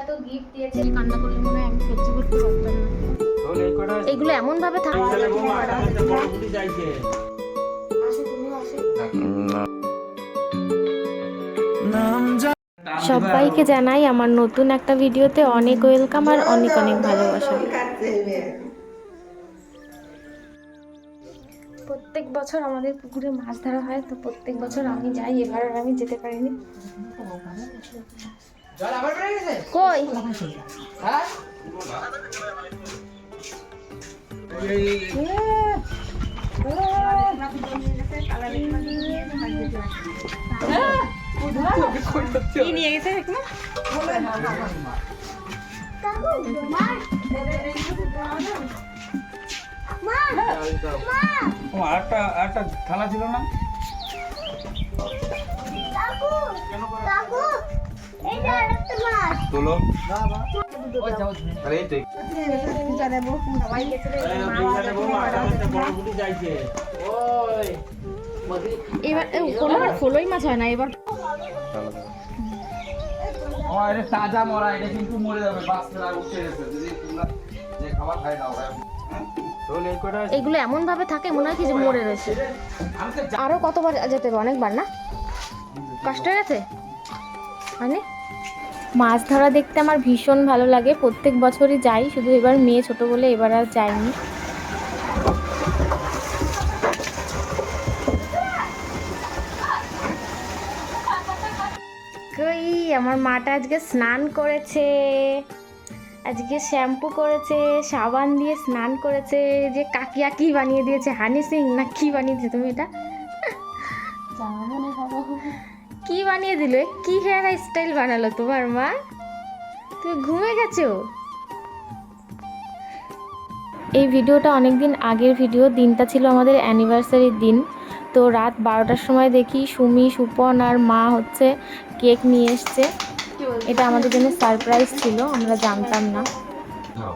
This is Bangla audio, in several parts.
এত গিফট দিয়েছে কান্না করলে মনে হয় আমি সহ্য করতে পারতাম না এগুলো এমন ভাবে থাকে সবাইকে জানাই আমার নতুন একটা ভিডিওতে অনেক ওয়েলকাম আর অনেক অনেক ভালোবাসা। প্রত্যেক বছর আমাদের পুকুরে মাছ ধরা হয় তো প্রত্যেক বছর আমি যাই এবার আমি যেতে পারিনি। কই? কি নিয়ে গেছে দেখো ও আরেকটা আরেকটা থালা ছিল না? তোলো। এবার মাছ হয় না এবার। এটা তাজা মরা এটা কিন্তু মরে যাবে বাঁচতে আর যদি তোমরা যে খাবার খাই না ওরা তোল এই কটা এগুলো এমন ভাবে থাকে মনে হয় কি যে মরে রয়েছে। আরও কতবার যেতে হবে? অনেকবার না? কষ্ট হয়ে গেছে হয়নি? মাছ ধরা দেখতে আমার ভীষণ ভালো লাগে। প্রত্যেক বছরই যাই, শুধু এবার মেয়ে ছোট বলে এবার আর যাইনি। আমার মাটা আজকে স্নান করেছে। আজকে শ্যাম্পু করেছে, সাবান দিয়ে স্নান করেছে। যে কাকিয়া কি বানিয়ে দিয়েছে, হানি সিং না কি বানিয়ে দিয়েছে তুমি এটা? কি বানিয়ে দিল? কি হেয়ার স্টাইল বানালো তোমার মা? তুমি ঘুমে গেছো? এই ভিডিওটা অনেক দিন আগের ভিডিও দিনটা ছিল আমাদের অ্যানিভার্সারির দিন। তো রাত বারোটার সময় দেখি সুমি সুপন আর মা হচ্ছে কেক নিয়ে এসছে। এটা আমাদের জন্য সারপ্রাইজ ছিল আমরা জানতাম না। দাও।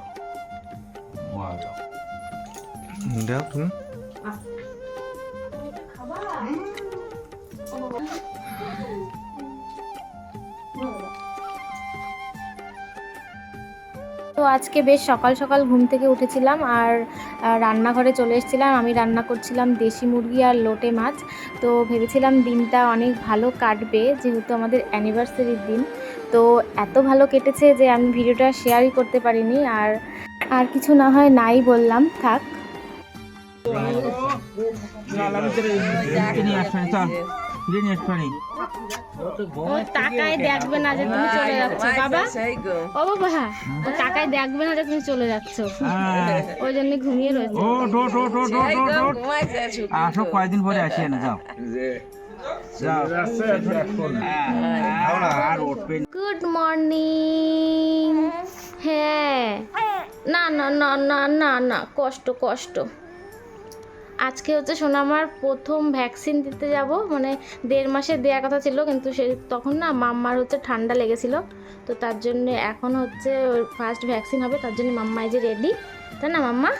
দাও। দাও তুমি। আজকে বেশ সকাল সকাল ঘুম থেকে উঠেছিলাম আর রান্নাঘরে চলে এসেছিলাম। আমি রান্না করছিলাম দেশি মুরগি আর লোটে মাছ। তো ভেবেছিলাম দিনটা অনেক ভালো কাটবে, যেহেতু আমাদের অ্যানিভার্সারির দিন। তো এত ভালো কেটেছে যে আমি ভিডিওটা শেয়ারই করতে পারিনি। আর আর কিছু না হয় নাই বললাম, থাক। নিয়ে ও দেখবে না যে তুমি চলে যাচ্ছ বাবা। ও বাবা ও টাকায় দেখবে না যে তুমি চলে যাচ্ছ। ওই জন্য ঘুমিয়ে রয়েছে। ও আসো কয়েকদিন পরে আসি না যাও। হ্যাঁ, গুড মর্নিং হ্যাঁ। না না না না না না কষ্ট কষ্ট। আজকে হচ্ছে সোনামার প্রথম ভ্যাকসিন দিতে যাব। মানে দেড় মাসে দেওয়ার কথা ছিল কিন্তু সে তখন না মাম্মার হচ্ছে ঠান্ডা লেগেছিল। তো তার জন্য এখন হচ্ছে ফার্স্ট ভ্যাকসিন হবে তার জন্য মাম্মা এই যে রেডি তাই না মাম্মা?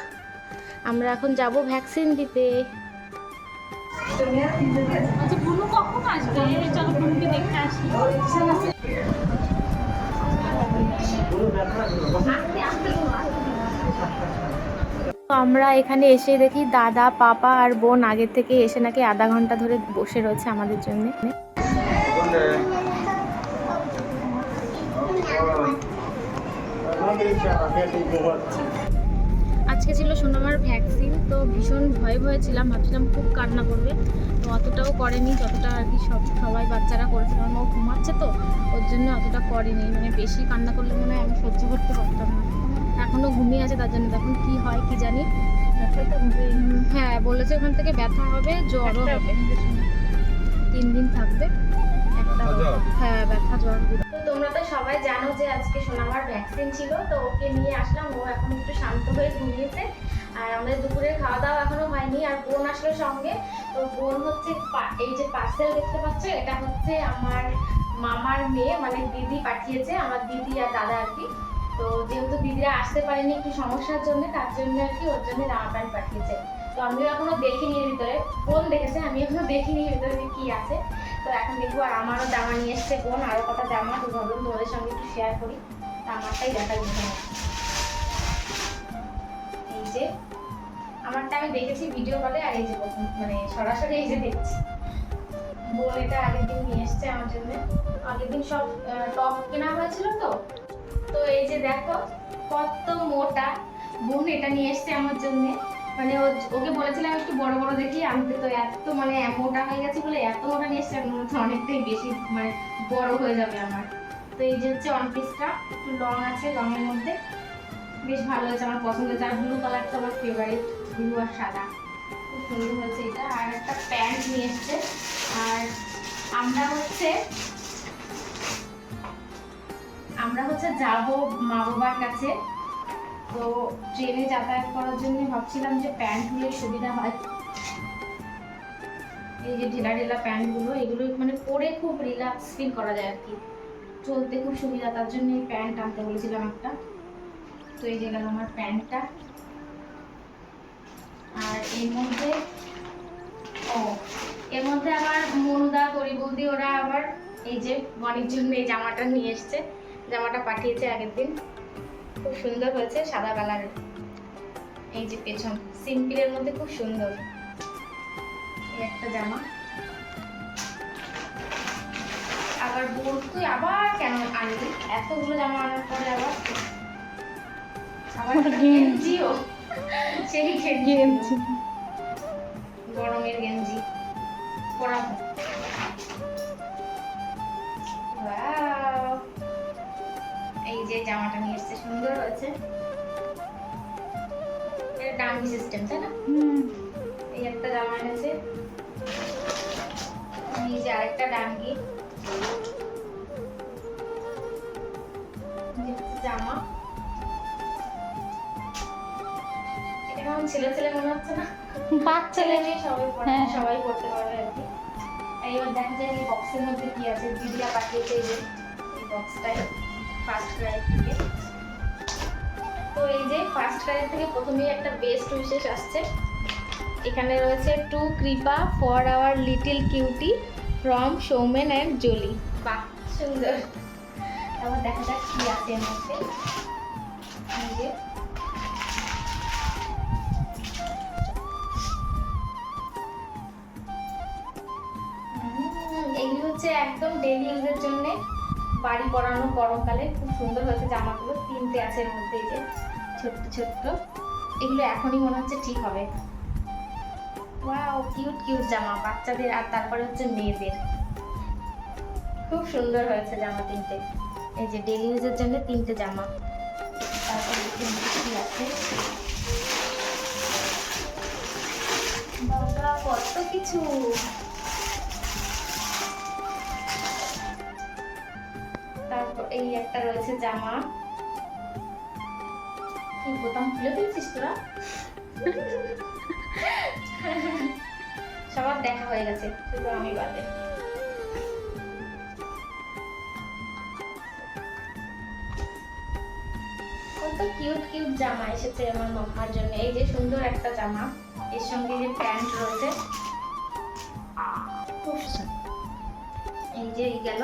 আমরা এখন যাব ভ্যাকসিন দিতে। তো আমরা এখানে এসে দেখি দাদা, পাপা আর বোন আগের থেকে এসে নাকি আধা ঘণ্টা ধরে বসে রয়েছে আমাদের জন্য। আজকে ছিল সোনামার ভ্যাকসিন তো ভীষণ ভয়ে ভয়ে ছিলাম, ভাবছিলাম খুব কান্না করবে। তো অতটাও করেনি, যতটা আর কি সব, সবাই বাচ্চারা করেছে, কারণ ও ঘুমাচ্ছে তো, ওর জন্য অতটা করেনি। মানে বেশি কান্না করলে মনে হয় আমি সহ্য করতে পারতাম না। এখনও ঘুমিয়ে আছে তার জন্য তখন কি হয় কি জানি। হ্যাঁ বলেছে ওখান থেকে ব্যথা হবে জ্বরও হবে। তিন দিন থাকবে। একটা হ্যাঁ ব্যথা জ্বর। তো তোমরা তো সবাই জানো যে আজকে সোনামার ভ্যাকসিন ছিল তো ওকে নিয়ে আসলাম। ও এখন একটু শান্ত হয়ে ঘুমিয়েছে। আর আমাদের দুপুরের খাওয়া দাওয়া এখনও হয়নি আর বোন আসলো সঙ্গে। তো বোন হচ্ছে পা- এই যে পার্সেল দেখতে পাচ্ছ এটা হচ্ছে আমার মামার মেয়ে মানে দিদি পাঠিয়েছে আমার দিদি আর দাদা আর কি। তো যেহেতু দিদিরা আসতে পারেনি একটু সমস্যার জন্য, তার জন্য আর কি ওর জন্য জামা প্যান্ট পাঠিয়েছে। তো আমিও এখনও দেখিনি ভিতরে। বোন দেখেছে, আমি এখনও দেখিনি ভিতরে কি আছে। তো এখন দেখব আর আমারও জামা নিয়ে এসছে বোন আরও কটা জামা, তো ভাবলাম তোমাদের সঙ্গে একটু শেয়ার করি। তা আমারটাই দেখা যেতে এই যে, আমারটা আমি দেখেছি ভিডিও কলে আর এই যে মানে সরাসরি এই যে দেখছি। বোন এটা আগের দিন নিয়ে এসছে আমার জন্য। আগের দিন সব টপ কেনা হয়েছিল তো? তো এই যে দেখো, কত মোটা বোন এটা নিয়ে এসছে আমার জন্য। মানে ওকে বলেছিলাম একটু বড় বড় দেখি আনতে তো এত মানে মোটা হয়ে গেছে বলে এত মোটা নিয়ে এসছে? মনে হচ্ছে অনেকটাই বেশি মানে বড় হয়ে যাবে আমার। তো এই যে হচ্ছে ওয়ান পিসটা একটু লং আছে লংয়ের মধ্যে। বেশ ভালো হয়েছে আমার পছন্দ। হয়েছে আর ব্লু কালারটা আমার ফেভারিট ব্লু আর সাদা। খুব সুন্দর হয়েছে এটা। আর একটা প্যান্ট নিয়ে এসছে। আর আমরা হচ্ছে আমরা হচ্ছে যাব মা বাবার কাছে। তো ট্রেনে যাতায়াত করার জন্য ভাবছিলাম যে প্যান্ট হলে সুবিধা হয়। এই যে ঢিলা ঢিলা প্যান্টগুলো এগুলো মানে পরে খুব রিল্যাক্স ফিল করা যায় আর কি। চলতে খুব সুবিধা, তার জন্য এই প্যান্ট আনতে বলেছিলাম একটা। তো এই যে গেল আমার প্যান্টটা আর এর মধ্যে, ও, এর মধ্যে আবার মনুদা তরিবৌদি ওরা আবার এই যে, বনির জন্য এই জামাটা নিয়ে এসছে। জামাটা পাঠিয়েছে আগের দিন। খুব সুন্দর হয়েছে সাদা কালারের এই যে পেছন সিম্পলের মধ্যে খুব সুন্দর। এই একটা জামা। আবার বোন তুই আবার কেন আনলি? এতগুলো জামা আনার পরে আবার আবার গেঞ্জিও। সেই গেঞ্জি। গরমের গেঞ্জি। পরাবো। জামাটা নিয়ে এসছে সুন্দর হয়েছে। এটা ডাঙ্গি সিস্টেম তাই না? এই একটা জামা এনেছে। এই আরেকটা ডাঙ্গি জামা। এটা কেমন ছেলে ছেলে মনে হচ্ছে না? ছেলে। মেয়ে সবাই হ্যাঁ। সবাই পড়তে পারবে আর কি। এবার দেখা যায় এই বক্সের মধ্যে কি আছে দিদিরা পাঠিয়েছে এই বক্সটাই ফার্স্ট ক্রাই থেকে। তো এই যে ফার্স্ট ক্রাই থেকে প্রথমেই একটা বেস্ট বিশেষ আসছে। এখানে রয়েছে to Kripa for our little cutie from Soumen and Jolly বাহ, সুন্দর। তারপর দেখা যাক কি আছে এর মধ্যে। এগুলি হচ্ছে একদম ডেলি ইউজের জন্য। বাড়ি পরানো গরমকালে খুব সুন্দর হয়েছে জামাগুলো, তিনটে আছে এর মধ্যে যে ছোট্ট ছোট্ট। এগুলো এখনই মনে হচ্ছে ঠিক হবে। ওয়াও কিউট কিউট জামা, বাচ্চাদের আর তারপরে হচ্ছে মেয়েদের। খুব সুন্দর হয়েছে জামা তিনটে। এই যে ডেলি ইউজের জন্য তিনটে জামা। তারপরে তিনটে আছে? কত কিছু! এই একটা রয়েছে জামা। কি বোতাম খুলে দিচ্ছিস তোরা? সবার দেখা হয়ে গেছে শুধু আমি বাদে। কত কিউট কিউট জামা এসেছে আমার মাম্মার জন্য। এই যে সুন্দর একটা জামা এর সঙ্গে যে প্যান্ট রয়েছে। এই যে এই গেল।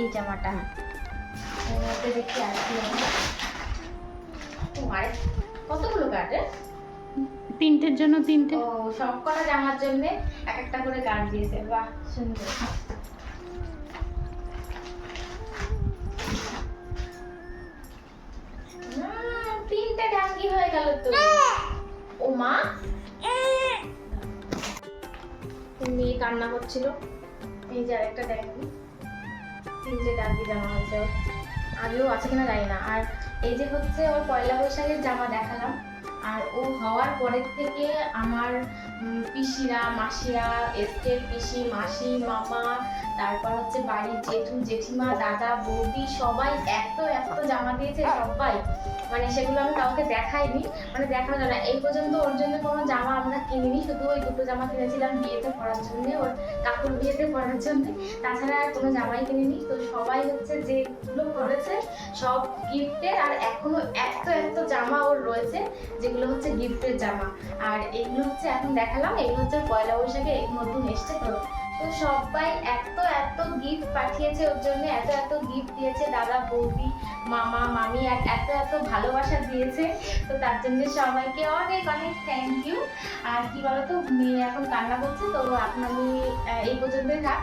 এই জামাটা। এর মধ্যে দেখি আর কি আছে। কতগুলো কাটে তিনটের জন্য তিনটে। ও সব কটা জামার জন্য এক একটা করে গার্ড দিয়েছে। বাহ সুন্দর। তিনটে ডাঙ্গি হয়ে গেল তো। ও মা। মেয়ে কান্না করছিল। এই যে আরেকটা ডাঙ্গি তিনটে ডাক জামা হয়েছে, আগেও আছে কিনা জানি না। আর এই যে হচ্ছে ওর পয়লা বৈশাখের জামা দেখালাম, আর ও হওয়ার পরের থেকে আমার পিসিরা, মাসিরা এস্টের পিসি, মাসি, মামা, তারপর হচ্ছে বাড়ির জেঠু, জেঠিমা, দাদা, বৌদি সবাই এত এত জামা দিয়েছে সবাই। মানে সেগুলো আমি কাউকে দেখাইনি। মানে দেখানো যায় না। এই পর্যন্ত ওর জন্য কোনো জামা আমরা কিনিনি। শুধু ওই দুটো জামা কিনেছিলাম বিয়েতে পরার জন্য, ওর কাকুর বিয়েতে পড়ার জন্য। তাছাড়া আর কোনো জামাই কিনিনি। তো সবাই হচ্ছে যেগুলো করেছে, সব গিফটের আর এখনও এত এত জামা ওর রয়েছে, যেগুলো হচ্ছে গিফটের জামা। আর এগুলো হচ্ছে এখন দেখালাম। এগুলো হচ্ছে পয়লা বৈশাখে নতুন এসছে। তো তো সবাই এত এত গিফট পাঠিয়েছে ওর জন্য, এত এত গিফট দিয়েছে দাদা, বৌদি, মামা, মামি, আর এত এত ভালোবাসা দিয়েছে। তো তার জন্য সবাইকে অনেক অনেক থ্যাংক ইউ আর কি বলতো, মেয়ে এখন কান্না করছে, তো আপনার এই পর্যন্তই থাক।